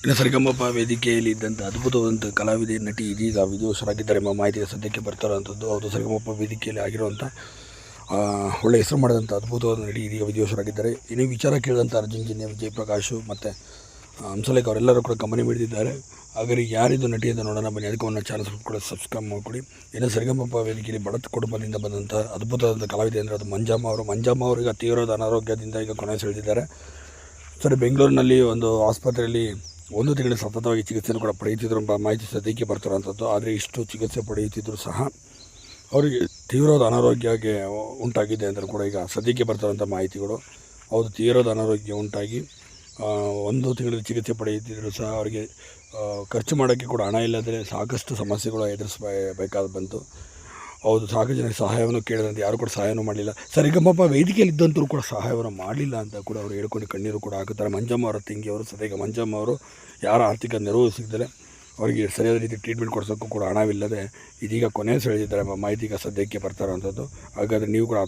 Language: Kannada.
ಇನ್ನು ಸರಿಗಮ್ಮಪ್ಪ ವೇದಿಕೆಯಲ್ಲಿ ಇದ್ದಂಥ ಅದ್ಭುತವಾದಂಥ ಕಲಾವಿದೆ, ನಟಿ ಇದೀಗ ವಿಧಿವಶರಾಗಿದ್ದಾರೆ ಎಂಬ ಮಾಹಿತಿ ಸದ್ಯಕ್ಕೆ ಬರ್ತಾರಂಥದ್ದು ಅವರು ಸರಿಗಮ್ಮಪ್ಪ ವೇದಿಕೆಯಲ್ಲಿ ಆಗಿರುವಂಥ ಒಳ್ಳೆಯ ಒಳ್ಳೆ ಹೆಸರು ಮಾಡಿದಂಥ ಅದ್ಭುತವಾದ ನಟಿ ಇದೀಗ ವಿಧಿವಶರಾಗಿದ್ದಾರೆ. ಇನ್ನು ವಿಚಾರ ಕೇಳಿದಂಥ ಅರ್ಜುನ್ ಜಿನ್ನೆ ವಿಜಯ್ ಪ್ರಕಾಶು ಮತ್ತು ಹಂಸಲೇಖ ಅವರೆಲ್ಲರೂ ಕೂಡ ಗಮನ ಹಿಡಿದಿದ್ದಾರೆ ಹಾಗಾಗಿ ಯಾರಿದು ನಟಿ ಅಂತ ನೋಡೋಣ ಬನ್ನಿ. ಅದಕ್ಕೆ ಒಂದು ಚಾನಲ್ ಕೂಡ ಸಬ್ಸ್ಕ್ರೈಬ್ ಮಾಡಿಕೊಡಿ. ಇನ್ನು ಸರಿಗಮ್ಮಪ್ಪ ವೇದಿಕೆಯಲ್ಲಿ ಬಡತ್ ಕುಟುಂಬದಿಂದ ಬಂದಂಥ ಅದ್ಭುತವಾದಂಥ ಕಲಾವಿದೆ ಅಂದರೆ ಅದು ಮಂಜಮ್ಮ ಅವರು. ಮಂಜಮ್ಮ ಅವರಿಗೆ ತೀವ್ರವಾದ ಅನಾರೋಗ್ಯದಿಂದ ಈಗ ಕೊನೆ ಸೆಳೆದಿದ್ದಾರೆ ಸರಿ, ಬೆಂಗಳೂರಿನಲ್ಲಿ ಒಂದು ಆಸ್ಪತ್ರೆಯಲ್ಲಿ ಒಂದು ತಿಂಗಳು ಸತತವಾಗಿ ಚಿಕಿತ್ಸೆಯನ್ನು ಕೂಡ ಪಡೆಯುತ್ತಿದ್ದರು ಎಂಬ ಮಾಹಿತಿ ಸದ್ಯಕ್ಕೆ ಬರ್ತಿರೋಂಥದ್ದು ಆದರೆ ಇಷ್ಟು ಚಿಕಿತ್ಸೆ ಪಡೆಯುತ್ತಿದ್ದರೂ ಸಹ ಅವರಿಗೆ ತೀವ್ರವಾದ ಅನಾರೋಗ್ಯಕ್ಕೆ ಉಂಟಾಗಿದೆ ಅಂತ ಕೂಡ ಈಗ ಸದ್ಯಕ್ಕೆ ಬರ್ತಿರುವಂಥ ಮಾಹಿತಿಗಳು. ಅವರು ತೀವ್ರವಾದ ಅನಾರೋಗ್ಯ ಉಂಟಾಗಿ ಒಂದು ತಿಂಗಳ ಚಿಕಿತ್ಸೆ ಪಡೆಯುತ್ತಿದ್ದರೂ ಸಹ ಅವರಿಗೆ ಖರ್ಚು ಮಾಡೋಕ್ಕೆ ಕೂಡ ಹಣ ಇಲ್ಲದೆ ಸಾಕಷ್ಟು ಸಮಸ್ಯೆಗಳು ಎದುರಿಸಬೇಕಾದ ಬಂತು. ಹೌದು ಸಾಕು ಜನ ಸಹಾಯವನ್ನು ಕೇಳಿದಂತೆ ಯಾರು ಕೂಡ ಸಹಾಯವನ್ನು ಮಾಡಲಿಲ್ಲ. ಸರಿಗಮ್ಮಪ್ಪ ವೇದಿಕೆಯಲ್ಲಿ ಇದ್ದಂತರೂ ಕೂಡ ಸಹಾಯವನ್ನು ಮಾಡಲಿಲ್ಲ ಅಂತ ಕೂಡ ಅವರು ಹೇಳ್ಕೊಂಡು ಕಣ್ಣೀರು ಕೂಡ ಹಾಕುತ್ತಾರೆ. ಮಂಜಮ್ಮ ಅವರ ತಿಂಗಿ ಅವರು ಸದ್ಯಕ್ಕೆ ಮಂಜಮ್ಮ ಅವರು ಯಾರ ಆರ್ಥಿಕ ನೆರವು ಸಿಗ್ತಾರೆ ಅವರಿಗೆ ಸರಿಯಾದ ರೀತಿ ಟ್ರೀಟ್ಮೆಂಟ್ ಕೊಡಿಸೋಕ್ಕೂ ಕೂಡ ಹಣವಿಲ್ಲದೆ ಇದೀಗ ಕೊನೆ ಸೆಳೆದಿದ್ದಾರೆ ಮಾಹಿತಿಗೆ ಮಾಹಿತಿ ಸದ್ಯಕ್ಕೆ ಬರ್ತಾ ಅಂಥದ್ದು ಹಾಗಾದರೆ ನೀವು ಕೂಡ